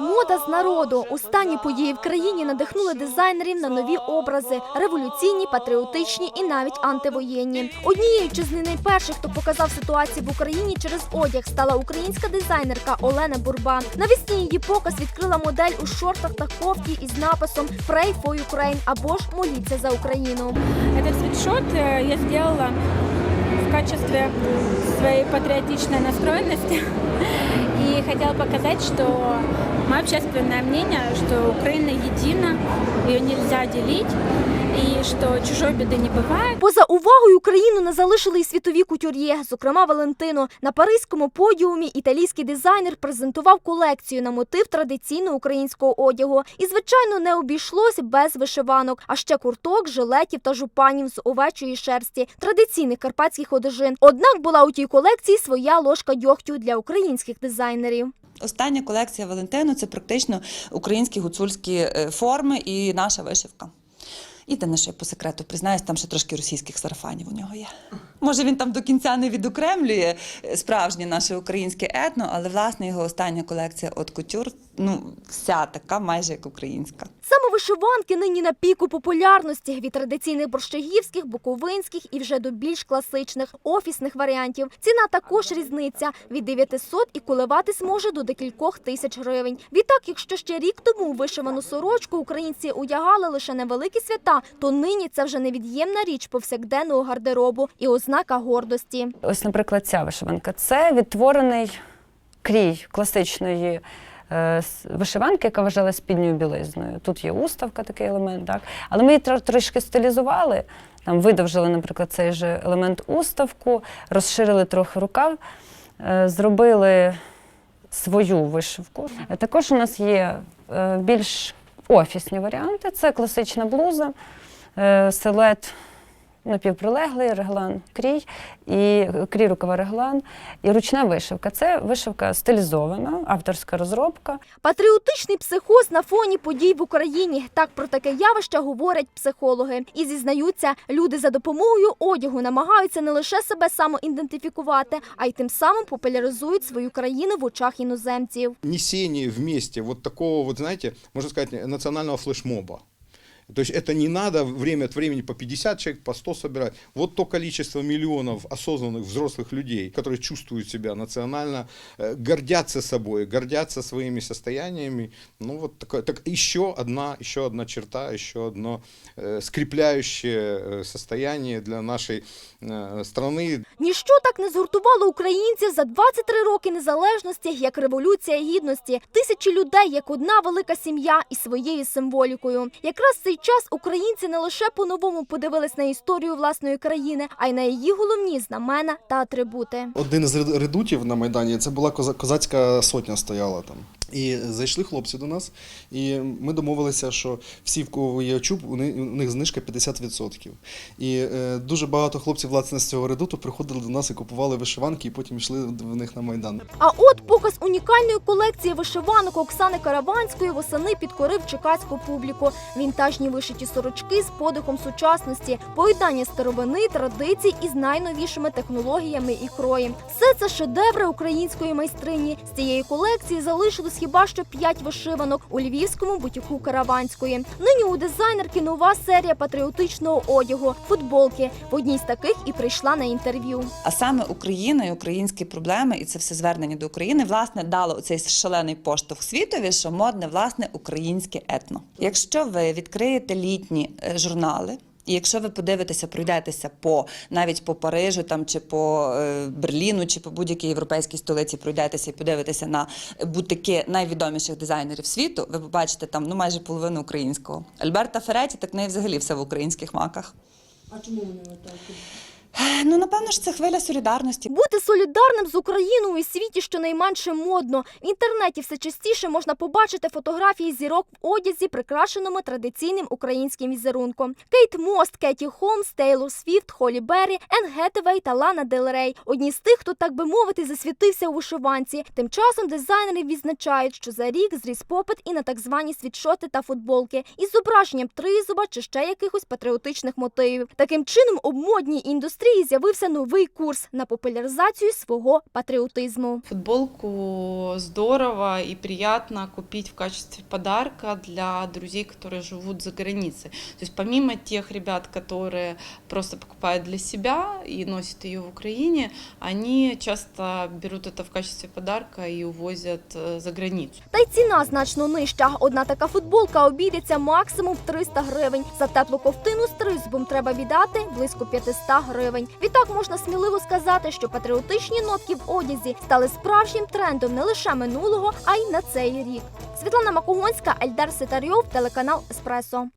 Мода з народу. Останні події в країні надихнули дизайнерів на нові образи: революційні, патріотичні і навіть антивоєнні. Однією чи з найперших, хто показав ситуацію в Україні через одяг, стала українська дизайнерка Олена Бурба. Навесні її показ відкрила модель у шортах та кофті із написом «Pray for Ukraine» або ж моліться за Україну. Этот свитшот э, я в качестве своей патриотичной настроенности. И хотела показать, что мое общественное мнение, что Украина едина, ее нельзя делить, и что чужой беды не бывает. Поза увагою Україну не залишили і світові кутюр'є, зокрема Валентино. На паризькому подіумі італійський дизайнер презентував колекцію на мотив традиційного українського одягу. І, звичайно, не обійшлось без вишиванок, а ще курток, жилетів та жупанів з овечої шерсті, традиційних карпатських одежин. Однак була у тій колекції своя ложка дьогтю для українських дизайнерів. Остання колекція Валентину це практично українські гуцульські е, форми і наша вишивка. І на що по секрету признаюсь, там ще трошки російських сарафанів у нього є. Може, він там до кінця не відокремлює е, справжнє наше українське етно, але власне його остання колекція от кутюр, ну, вся така, майже як українська. Саме вишиванки нині на піку популярності від традиційних борщагівських, буковинських і вже до більш класичних офісних варіантів. Ціна також різниця від 900 і коливатись може до декількох тисяч гривень. Відтак, якщо ще рік тому вишивану сорочку українці одягали лише на великі свята, то нині це вже невід'ємна річ повсякденного гардеробу і ознака гордості. Ось, наприклад, ця вишиванка це відтворений крій класичної е, вишиванки, яка вважалася спідньою білизною. Тут є уставка, такий елемент, так. Але ми її тро- трішки стилізували. Там видовжили, наприклад, цей же елемент уставку, розширили трохи рукав, е, зробили свою вишивку. Е, Також у нас є більш офісні варіанти. Це класична блуза, силует напівприлеглий, реглан крій, і крій рукава реглан, і ручна вишивка. Це вишивка стилізована, авторська розробка. Патріотичний психоз на фоні подій в Україні. Так про таке явище говорять психологи. І зізнаються, люди за допомогою одягу намагаються не лише себе самоідентифікувати, а й тим самим популяризують свою країну в очах іноземців. несение вместе вот такого вот, знаете, можно сказать, национального флешмоба. То есть это не надо время от времени по 50 человек, по 100 собирать. Вот то количество миллионов осознанных взрослых людей, которые чувствуют себя национально, э, гордятся собой, гордятся своими состояниями. Ну вот такое, так еще одна, еще одна черта, еще одно э, скрепляющее э, состояние для нашей э, страны, Ніщо так не згуртувало українців за 23 роки незалежності, як революція гідності. Тисячі людей, як одна велика сім'я із своєю символікою. Якраз в цей час українці не лише по-новому подивились на історію власної країни, а й на її головні знамена та атрибути. Один з редутів на Майдані це була коза- козацька сотня стояла там. І зайшли хлопці до нас, і ми домовилися, що всі, в кого є чуб, у них знижка 50%. І е, дуже багато хлопців власне з цього редуту приходили до нас і купували вишиванки, і потім йшли в них на Майдан. А от показ унікальної колекції вишиванок Оксани Караванської восени підкорив чекацьку публіку. Вінтажні вишиті сорочки з подихом сучасності, поєднання старовини, традицій із найновішими технологіями і кроєм. Все це шедеври української майстрині. З цієї колекції залишилось хіба що п'ять вишиванок у львівському бутіку Караванської. Нині у дизайнерки нова серія патріотичного одягу футболки. В одній з таких і прийшла на інтерв'ю. А саме Україна і українські проблеми, і це все звернення до України, власне, дало цей шалений поштовх світові, що модне власне українське етно. Якщо ви відкриєте літні е, журнали. І якщо ви подивитеся, пройдетеся по навіть по Парижу, там чи по е, Берліну, чи по будь-якій європейській столиці, пройдетеся і подивитеся на бутики найвідоміших дизайнерів світу, ви побачите там ну майже половину українського. Альберта Фереті, так не взагалі все в українських маках. А чому вони так? Ну напевно ж це хвиля солідарності. Бути солідарним з Україною у світі щонайменше модно. В інтернеті все частіше можна побачити фотографії зірок в одязі, прикрашеному традиційним українським візерунком. Кейт Мост, Кеті Холмс, Тейлор Свіфт, Холі Беррі, Енн Гетевей та Лана Дель Рей – одні з тих, хто так би мовити засвітився у вишиванці. Тим часом дизайнери відзначають, що за рік зріс попит і на так звані світшоти та футболки із зображенням тризуба чи ще якихось патріотичних мотивів. Таким чином, об модній індустрії індустрії з'явився новий курс на популяризацію свого патріотизму. Футболку здорово и приятно купить в качестве подарка для друзей, которые живут за границей. То есть помимо тех ребят, которые просто покупают для себя и носят ее в Украине, они часто берут это в качестве подарка и увозят э, за границу. Та й ціна значно нижча. Одна така футболка обійдеться максимум в 300 гривень. За теплу ковтину з тризубом треба віддати близько 500 гривень. Відтак можна сміливо сказати, що патріотичні нотки в одязі стали справжнім трендом не лише минулого, а й на цей рік. Світлана Макогонська, Альдар Ситарйов, телеканал Еспресо.